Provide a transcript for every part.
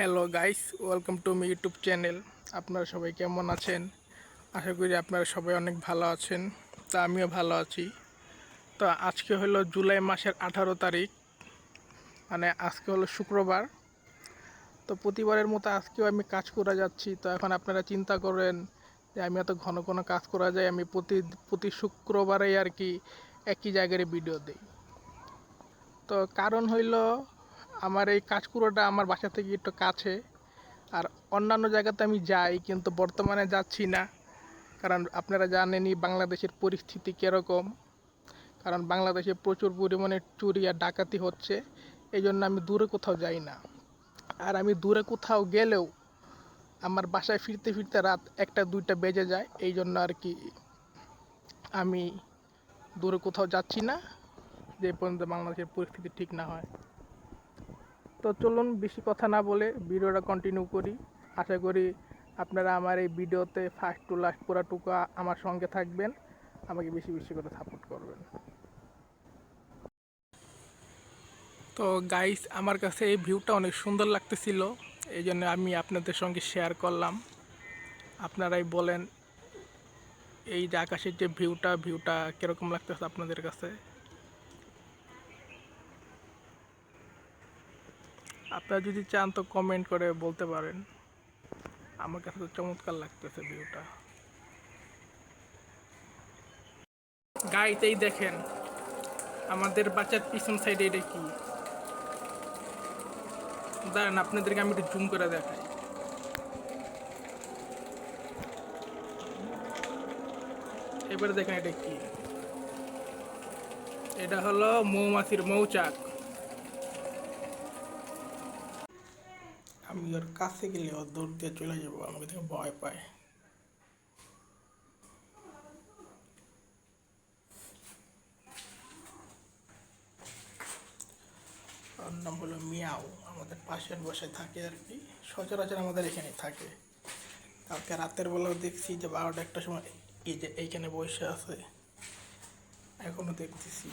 Hello guys welcome to my YouTube channel আপনারা সবাই কেমন আছেন? আশা করি আপনারা সবাই অনেক ভালো আছেন। তা আমিও ভালো আছি। তো আজকে হলো জুলাই মাসের আঠারো তারিখ। মানে আজকে হলো শুক্রবার। তো প্রতিবারের মতো আজকেও আমি কাজ করে যাচ্ছি। তো এখন আপনারা চিন্তা করেন যে আমি এত ঘন ঘন কাজ করা যায়, আমি প্রতি প্রতি শুক্রবারেই আর কি একই জায়গায় ভিডিও দিই। তো কারণ হইল আমার এই কাজকুড়োটা আমার বাসা থেকে একটু কাছে। আর অন্যান্য জায়গাতে আমি যাই, কিন্তু বর্তমানে যাচ্ছি না। কারণ আপনারা জানেনই বাংলাদেশের পরিস্থিতি কীরকম। কারণ বাংলাদেশে প্রচুর পরিমাণে চুরি আর ডাকাতি হচ্ছে। এই জন্য আমি দূরে কোথাও যাই না। আর আমি দূরে কোথাও গেলেও আমার বাসায় ফিরতে ফিরতে রাত একটা, দুইটা বেজে যায়। এই জন্য আর কি আমি দূরে কোথাও যাচ্ছি না, যে পর্যন্ত বাংলাদেশের পরিস্থিতি ঠিক না হয়। তো চলুন বেশি কথা না বলে ভিডিওটা কন্টিনিউ করি। আশা করি আপনারা আমার এই ভিডিওতে ফার্স্ট টু লাস্ট পুরাটুকু আমার সঙ্গে থাকবেন। আমাকে বেশি বেশি করে সাপোর্ট করবেন। তো গাইস আমার কাছে এই ভিউটা অনেক সুন্দর লাগতেছিল। এই জন্য আমি আপনাদের সঙ্গে শেয়ার করলাম। আপনারাই বলেন, এই যে আকাশের যে ভিউটা ভিউটা কীরকম লাগতেছে আপনাদের কাছে? আপনারা যদি চান তো কমেন্ট করে বলতে পারেন। আমার কাছে তো চমৎকার লাগতেছে ভিউটা। গাইতেই দেখেন, আমাদের বাচ্চার পিছন সাইডে এটা কি? দাঁড়ান, আপনাদেরকে আমি একটু জুম করে দেখাই। এবারে দেখেন এটা কি? এটা হলো মৌমাছির মৌচাক। ওর কাছে গেলে ওর দৌড় দিয়ে চলে যাব, আমাকে দেখে ভয় পায়। নাম হলো মিয়াও, আমাদের পাশের বসায় থাকে আর কি, সচরাচর আমাদের এখানে থাকে। কালকে রাতের বেলাও দেখছি যে বারোটা একটা সময় এই যে এইখানে বসে আছে, এখনও দেখতেছি।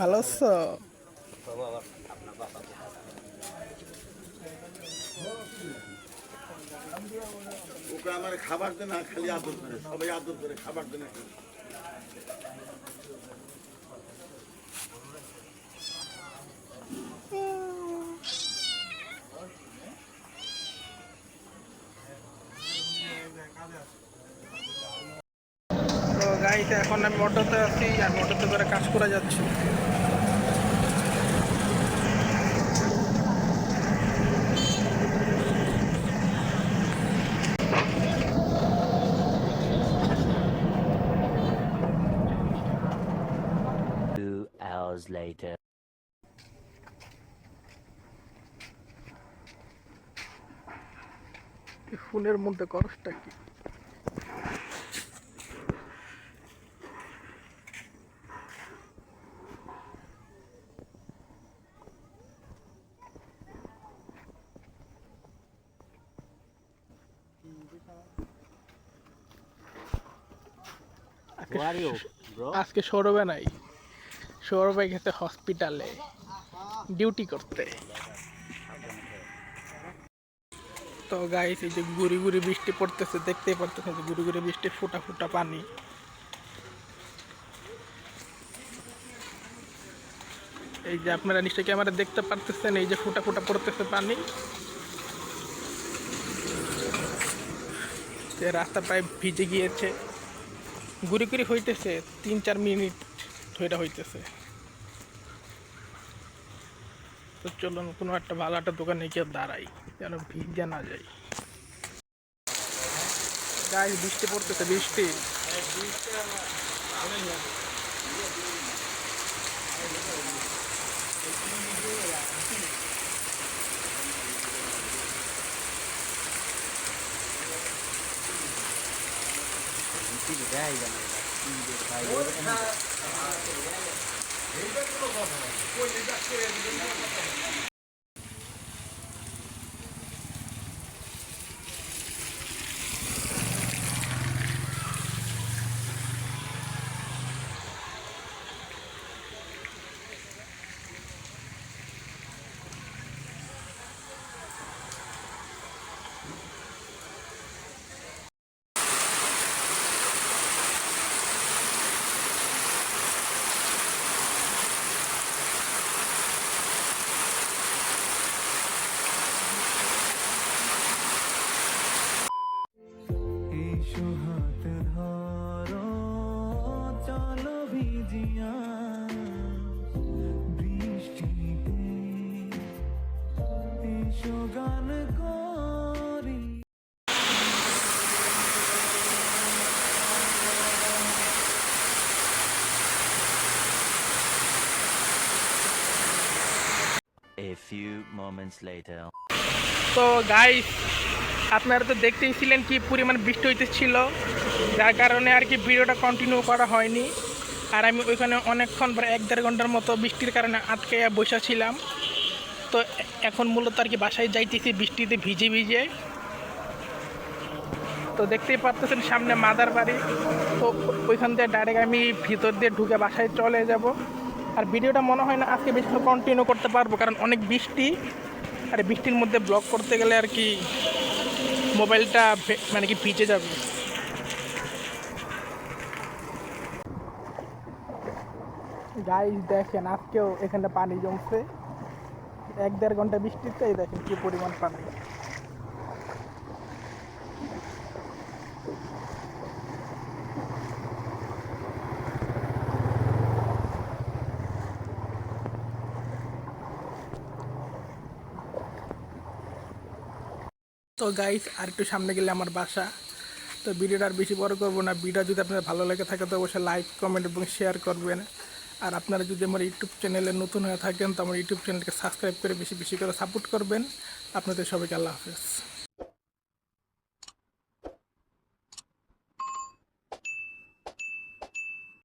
ভালো আছো? ওকে আমার খাবার দেয় না খালি আদর করে, সবাই আদর করে খাবার দেয় না তো এখন আমি অটোতে আছি আর অটোতে করে কাজ করা যাচ্ছি hours later. ফোনের মধ্যে খরচটা কি আজকে সৌরভে নাই। সৌরভে গেছে হসপিটালে ডিউটি করতে। তো গাইস এই যে গুড়ি গুড়ি বৃষ্টি পড়তেছে দেখতেই পারতেছে যে গুড়ি গুড়ি বৃষ্টি ফুটা ফুটা পানি। এই যে আপনারা নিশ্চয়ই ক্যামেরা দেখতে পারতেছেন এই যে ফুটা ফুটা পড়তেছে পানি। যে রাস্তা প্রায় ভিজে গিয়েছে। গুড়ি ঘুরে হইতেছে, তিন চার মিনিট ধরে হইতেছে। তো চলুন, কোনো একটা ভালো একটা দোকানে গিয়ে দাঁড়াই, যেন ভিজে না যাই গাছ বৃষ্টি পড়তেছে বৃষ্টি বৃষ্টি। ঠিক দেয় জানা এটা সোগান A few moments later. তো গাইস আপনারা তো দেখতেইছিলেন কি পরিমাণ বৃষ্টি হইতেছিল যার কারণে আর কি ভিডিওটা কন্টিনিউ করা হয়নি। আর আমি ওইখানে অনেকক্ষণ প্রায় এক দেড় ঘণ্টার মতো বৃষ্টির কারণে আটকে বসেছিলাম তো এখন মূলত আর কি বাসায় যাইতেছি, বৃষ্টিতে ভিজে ভিজে। তো দেখতেই পারতেছেন সামনে মাদার বাড়ি। তো ওইখান দিয়ে ডাইরেক্ট আমি ভিতর দিয়ে ঢুকে বাসায় চলে যাব। আর ভিডিওটা মনে হয় না আজকে বেশি কন্টিনিউ করতে পারব, কারণ অনেক বৃষ্টি। আর বৃষ্টির মধ্যে ব্লগ করতে গেলে আর কি মোবাইলটা মানে কি ভিজে যাবে। গাইস দেখেন আজকেও এখানে পানি জমছে। এক দেড় ঘণ্টা বৃষ্টিতেই দেখেন কি পরিমাণ পানি। তো গাইস আর একটু সামনে গেলে আমার বাসা। তো ভিডিওটা আর বেশি বড় করব না। ভিডিও যদি আপনার ভালো লেগে থাকে, তো অবশ্যই লাইক কমেন্ট এবং শেয়ার করবেন। আর আপনারা যদি আমার ইউটিউব চ্যানেলে নতুন হয়ে থাকেন, তো আমার ইউটিউব চ্যানেলকে সাবস্ক্রাইব করে বেশি বেশি করে সাপোর্ট করবেন। আপনাদের সবাইকে আল্লাহ হাফেজ।